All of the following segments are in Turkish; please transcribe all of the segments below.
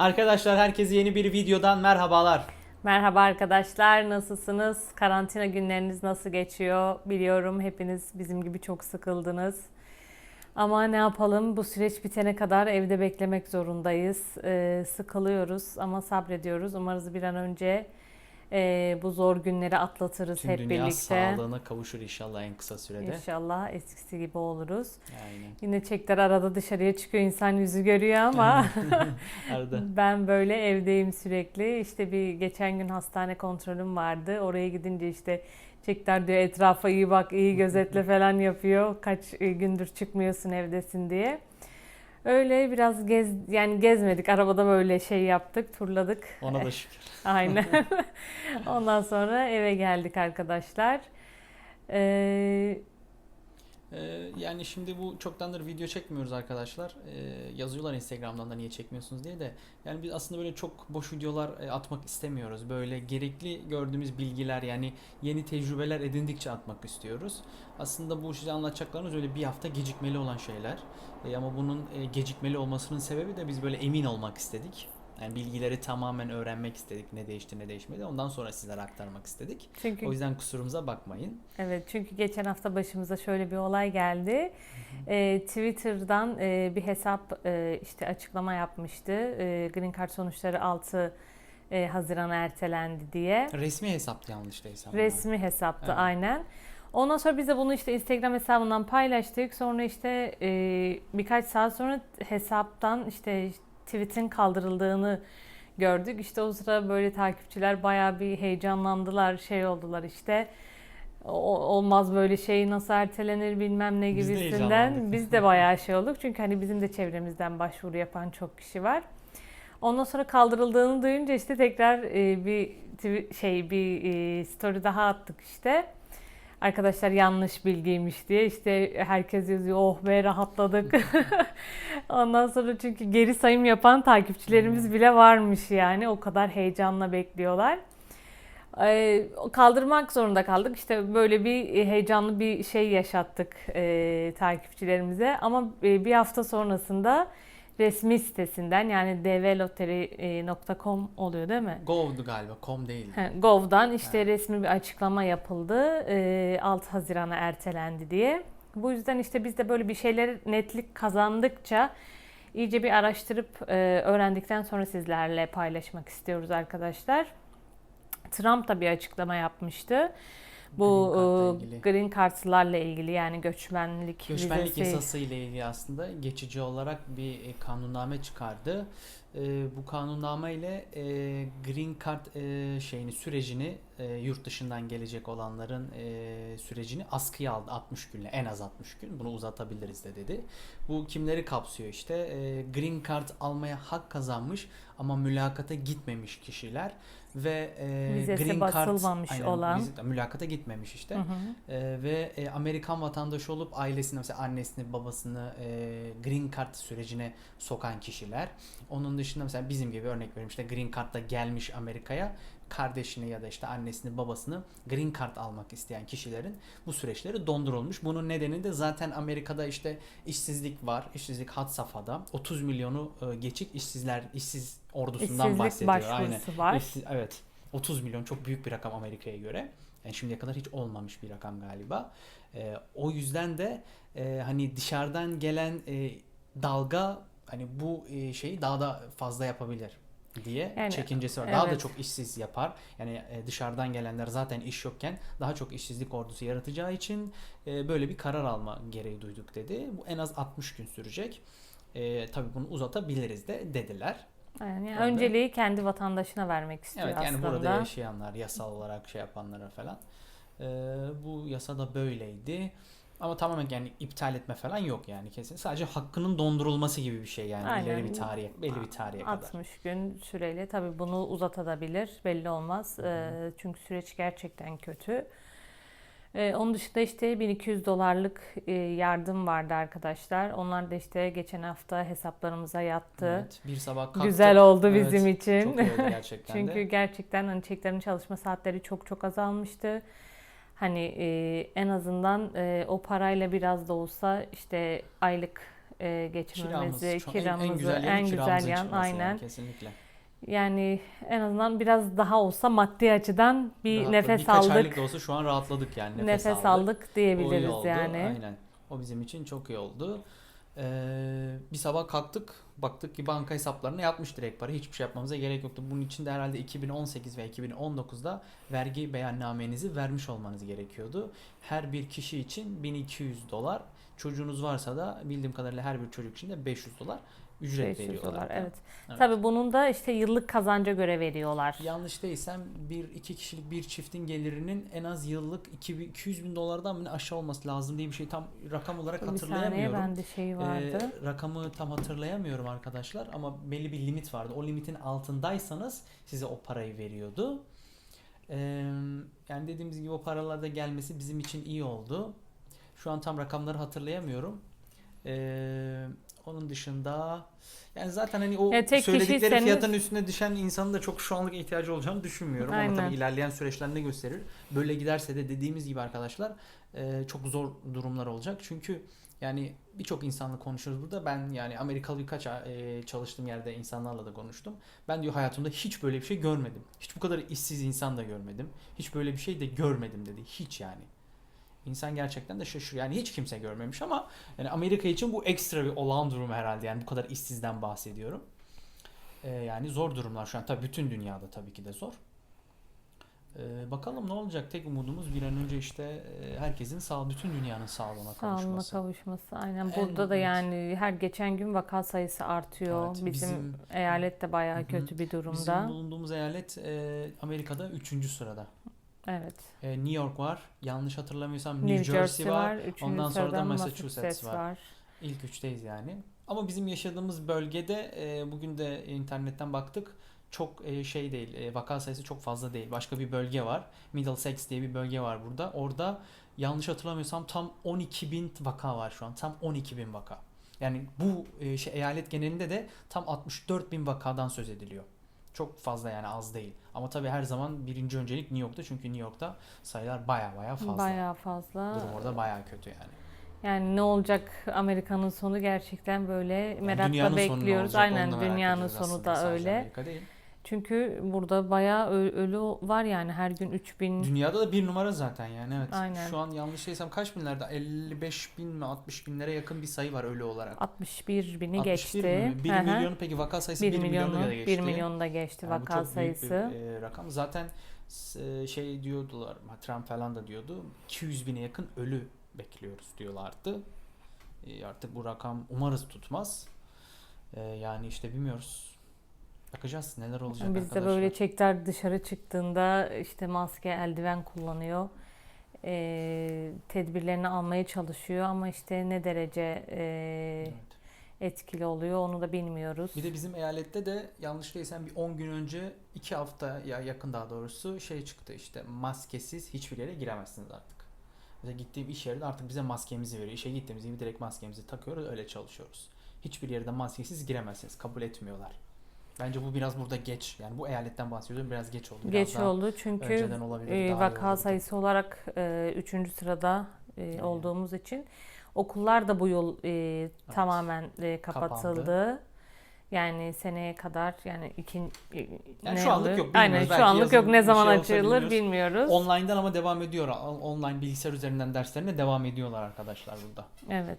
Arkadaşlar herkese yeni bir videodan merhabalar. Merhaba arkadaşlar, nasılsınız? Karantina günleriniz nasıl geçiyor? Biliyorum hepiniz bizim gibi çok sıkıldınız. Ama ne yapalım? Bu süreç bitene kadar evde beklemek zorundayız. Ee, sıkılıyoruz ama sabrediyoruz. Umarız bir an önce e, bu zor günleri atlatırız Tüm hep dünya birlikte. sağlığına kavuşur inşallah en kısa sürede. İnşallah eskisi gibi oluruz. Aynen. Yine çekler arada dışarıya çıkıyor insan yüzü görüyor ama Arada. Ben böyle evdeyim sürekli. İşte bir geçen gün hastane kontrolüm vardı. Oraya gidince işte çekler diyor etrafa iyi bak, iyi gözetle falan yapıyor. Kaç e, gündür çıkmıyorsun evdesin diye. Öyle biraz gez yani gezmedik. Arabada böyle şey yaptık, turladık. Ona da şükür. Aynen. Ondan sonra eve geldik arkadaşlar. Ee, Ee, yani şimdi bu çoktandır video çekmiyoruz arkadaşlar. Ee, yazıyorlar Instagram'dan da niye çekmiyorsunuz diye de. Yani biz aslında böyle çok boş videolar e, atmak istemiyoruz. Böyle gerekli gördüğümüz bilgiler yani yeni tecrübeler edindikçe atmak istiyoruz. Aslında bu size anlatacaklarımız öyle bir hafta gecikmeli olan şeyler. E, ama bunun e, gecikmeli olmasının sebebi de biz böyle emin olmak istedik. Yani bilgileri tamamen öğrenmek istedik. Ne değişti ne değişmedi. Ondan sonra sizlere aktarmak istedik. çünkü O yüzden kusurumuza bakmayın. Evet çünkü geçen hafta başımıza şöyle bir olay geldi. Ee, Twitter'dan e, bir hesap e, işte açıklama yapmıştı. E, Green Card sonuçları 6 e, Haziran'a ertelendi diye. Resmi hesaptı yanlış değilsem. Resmi hesaptı Evet. aynen. Ondan sonra biz de bunu işte Instagram hesabından paylaştık. Sonra işte e, birkaç saat sonra hesaptan işte tweet'in kaldırıldığını gördük. İşte o sıra böyle takipçiler bayağı bir heyecanlandılar, şey oldular işte. O- olmaz böyle şey nasıl ertelenir bilmem ne Biz de gibisinden. Biz de bayağı şey olduk. Çünkü hani bizim de çevremizden başvuru yapan çok kişi var. Ondan sonra kaldırıldığını duyunca işte tekrar e, bir şey bir e, story daha attık işte. Arkadaşlar yanlış bilgiymiş diye işte herkes yazıyor oh be rahatladık. Ondan sonra çünkü geri sayım yapan takipçilerimiz bile varmış yani o kadar heyecanla bekliyorlar. Ee, kaldırmak zorunda kaldık. İşte böyle bir heyecanlı bir şey yaşattık e, takipçilerimize. Ama e, bir hafta sonrasında resmi sitesinden yani dvlottery.com oluyor değil mi? Gov'du galiba. Com değil. He, Gov'dan işte Evet. resmi bir açıklama yapıldı. E, 6 Haziran'a ertelendi diye. Bu yüzden işte biz de böyle bir şeyler netlik kazandıkça iyice bir araştırıp e, öğrendikten sonra sizlerle paylaşmak istiyoruz arkadaşlar. Trump da bir açıklama yapmıştı. Bu Green e, ilgili. Green Card'larla ilgili yani göçmenlik, Göçmenlik vizesi. yasası ile ilgili aslında geçici olarak bir e, kanunname çıkardı. E, bu kanunname ile e, Green Card e, şeyini sürecini e, yurt dışından gelecek olanların e, sürecini askıya aldı 60 günle en az 60 gün bunu uzatabiliriz de dedi. Bu kimleri kapsıyor işte E, Green Card almaya hak kazanmış ama mülakata gitmemiş kişiler ve e, Vizesi Green Card basılmamış aynen, olan. vize- mülakata gitmemiş işte. Hı hı. Ee, ve e, Amerikan vatandaşı olup ailesini mesela annesini babasını e, Green Card sürecine sokan kişiler. Onun dışında mesela bizim gibi örnek vereyim işte Green Card'da gelmiş Amerika'ya kardeşini ya da işte annesini babasını Green Card almak isteyen kişilerin bu süreçleri dondurulmuş. Bunun nedeni de zaten Amerika'da işte işsizlik var. İşsizlik had safhada. 30 milyonu e, geçik işsizler işsiz ordusundan İşsizlik bahsediyor. başvurusu var. İşsiz- evet. 30 milyon çok büyük bir rakam Amerika'ya göre. Yani şimdiye kadar hiç olmamış bir rakam galiba. Ee, o yüzden de e, hani dışarıdan gelen e, dalga hani bu e, şeyi daha da fazla yapabilir diye Yani, çekincesi var. Daha da evet. çok işsiz yapar. Yani e, dışarıdan gelenler zaten iş yokken daha çok işsizlik ordusu yaratacağı için e, böyle bir karar alma gereği duyduk dedi. Bu en az 60 gün sürecek. E, tabii bunu uzatabiliriz de dediler. Yani Orada- önceliği kendi vatandaşına vermek istiyor Evet yani aslında. burada yaşayanlar yasal olarak şey yapanlara falan. Ee, bu yasada böyleydi. Ama tamamen yani iptal etme falan yok yani kesin. Sadece hakkının dondurulması gibi bir şey yani Aynen. ileri bir tarihe, belli bir tarihe kadar. 60 gün süreyle tabii bunu uzatabilir belli olmaz. Ee, çünkü süreç gerçekten kötü. Ee, onun dışında işte 1200 dolarlık e, yardım vardı arkadaşlar. Onlar da işte geçen hafta hesaplarımıza yattı. Evet, bir sabah kalktık. Güzel oldu Evet, bizim için. Çok iyi oldu gerçekten Çünkü de. gerçekten hani çeklerin çalışma saatleri çok çok azalmıştı. Hani e, en azından e, o parayla biraz da olsa işte aylık e, geçirmemizi, Kiramız. Şu an en- kiramızı, en, güzel, en güzel kiramızın yan çıkması yani, aynen. kesinlikle. Yani en azından biraz daha olsa maddi açıdan bir Rahatladık. nefes Birkaç aldık. aylık da olsa şu an rahatladık yani nefes, Nefes, aldık. aldık O iyi diyebiliriz oldu, yani. Aynen. O bizim için çok iyi oldu. Ee, sabah kalktık. Baktık ki banka hesaplarına yatmış direkt para. Hiçbir şey yapmamıza gerek yoktu. Bunun için de herhalde 2018 ve 2019'da vergi beyannamenizi vermiş olmanız gerekiyordu. Her bir kişi için 1200 dolar. Çocuğunuz varsa da bildiğim kadarıyla her bir çocuk için de 500 dolar ücret 500 veriyorlar. dolar evet. Evet. Tabii bunun da işte yıllık kazanca göre veriyorlar. Yanlış değilsem bir iki kişilik bir çiftin gelirinin en az yıllık 2000 200 bin dolardan mı ne aşağı olması lazım diye bir şey tam rakam olarak bir hatırlayamıyorum. bende şey vardı. Ee, rakamı tam hatırlayamıyorum arkadaşlar ama belli bir limit vardı. O limitin altındaysanız size o parayı veriyordu. Ee, yani dediğimiz gibi o paralarda gelmesi bizim için iyi oldu. Şu an tam rakamları hatırlayamıyorum. Ee, onun dışında yani zaten hani o Ya tek söyledikleri kişiyseniz- fiyatın üstüne düşen insanın da çok şu anlık ihtiyacı olacağını düşünmüyorum. Ama Aynen. tabii ilerleyen süreçler ne gösterir? Böyle giderse de dediğimiz gibi arkadaşlar e, çok zor durumlar olacak. Çünkü yani birçok insanla konuşuyoruz burada. Ben yani Amerikalı birkaç e, çalıştığım yerde insanlarla da konuştum. Ben diyor hayatımda hiç böyle bir şey görmedim. Hiç bu kadar işsiz insan da görmedim. Hiç böyle bir şey de görmedim dedi. Hiç yani. İnsan gerçekten de şaşırıyor. Yani hiç kimse görmemiş ama yani Amerika için bu ekstra bir olağan durum herhalde. Yani bu kadar işsizden bahsediyorum. E, yani zor durumlar şu an. Tabii bütün dünyada tabii ki de zor. E, bakalım ne olacak? Tek umudumuz bir an önce işte e, herkesin sağ, bütün dünyanın sağlığına Sağlığına kavuşması. kavuşması. Aynen. En- Burada da evet. yani her geçen gün vaka sayısı artıyor. Evet, bizim, bizim- eyalet de bayağı hı. kötü bir durumda. Bizim bulunduğumuz eyalet e, Amerika'da 3. sırada. Evet. E, New York var. Yanlış hatırlamıyorsam New, New Jersey, var. Üçüncü Ondan sonra da sırada Massachusetts var. İlk üçteyiz yani. Ama bizim yaşadığımız bölgede e, bugün de internetten baktık. Çok e, şey değil. e, vaka sayısı çok fazla değil. Başka bir bölge var. Middlesex diye bir bölge var burada. Orada yanlış hatırlamıyorsam tam 12 bin vaka var şu an. Tam 12 bin vaka. Yani bu e, şey eyalet genelinde de tam 64 bin vakadan söz ediliyor. Çok fazla yani az değil. Ama tabii her zaman birinci öncelik New York'ta. Çünkü New York'ta sayılar baya baya fazla. Bayağı fazla. Durum orada baya kötü yani. Yani ne olacak Amerika'nın sonu gerçekten böyle Yani merakla bekliyoruz. Aynen dünyanın sonu da öyle. Amerika değil. Çünkü burada bayağı ölü var yani her gün 3000 Dünyada da bir numara zaten yani evet. Aynen. Şu an yanlış değilsem kaç binlerde? 55 bin mi 60 binlere yakın bir sayı var ölü olarak. 61 bini 61 geçti. mi? 1 Hı hı. milyonu peki vaka sayısı 1 1, milyonu milyonu, da geçti. 1 milyonu da geçti Yani bu vaka çok büyük bir, sayısı. e, rakam. Zaten e, şey diyordular, Trump falan da diyordu. 200 bine yakın ölü bekliyoruz diyorlardı. E, artık bu rakam umarız tutmaz. E, yani işte bilmiyoruz. Bakacağız neler olacak Bizde arkadaşlar. böyle çekler dışarı çıktığında işte maske, eldiven kullanıyor. Ee, tedbirlerini almaya çalışıyor ama işte ne derece e, Evet. etkili oluyor onu da bilmiyoruz. Bir de bizim eyalette de yanlış değilsem bir 10 gün önce 2 hafta ya yakın daha doğrusu şey çıktı işte maskesiz hiçbir yere giremezsiniz artık. Mesela gittiğim iş yerinde artık bize maskemizi veriyor. İşe gittiğimiz gibi direkt maskemizi takıyoruz öyle çalışıyoruz. Hiçbir yerde maskesiz giremezsiniz. Kabul etmiyorlar. Bence bu biraz burada geç. Yani bu eyaletten bahsediyorum biraz geç oldu. Biraz Geç oldu çünkü e, vaka olurdu. sayısı olarak 3. sırada e, Aynen. olduğumuz için okullar da bu yıl e, tamamen e, kapatıldı. Kapandı. Yani seneye kadar yani ikin Yani ne şu anlık yok, Aynen bilmiyoruz. şu Belki anlık yok. Ne bir zaman şey açılır bilmiyoruz. bilmiyoruz. Online'dan ama devam ediyor. On- Online bilgisayar üzerinden derslerine devam ediyorlar arkadaşlar burada. Evet.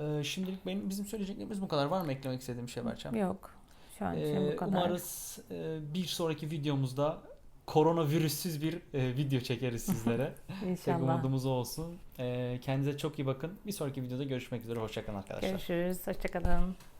Ee, şimdilik benim bizim söyleyeceklerimiz bu kadar. Var mı eklemek istediğim bir şey Berçem? Yok. Şu an için Ee, bu kadar. umarız e, bir sonraki videomuzda koronavirüssüz bir e, video çekeriz sizlere. Tek İnşallah. umudumuz o olsun. Ee, kendinize çok iyi bakın. Bir sonraki videoda görüşmek üzere. Hoşçakalın arkadaşlar. Görüşürüz. Hoşçakalın.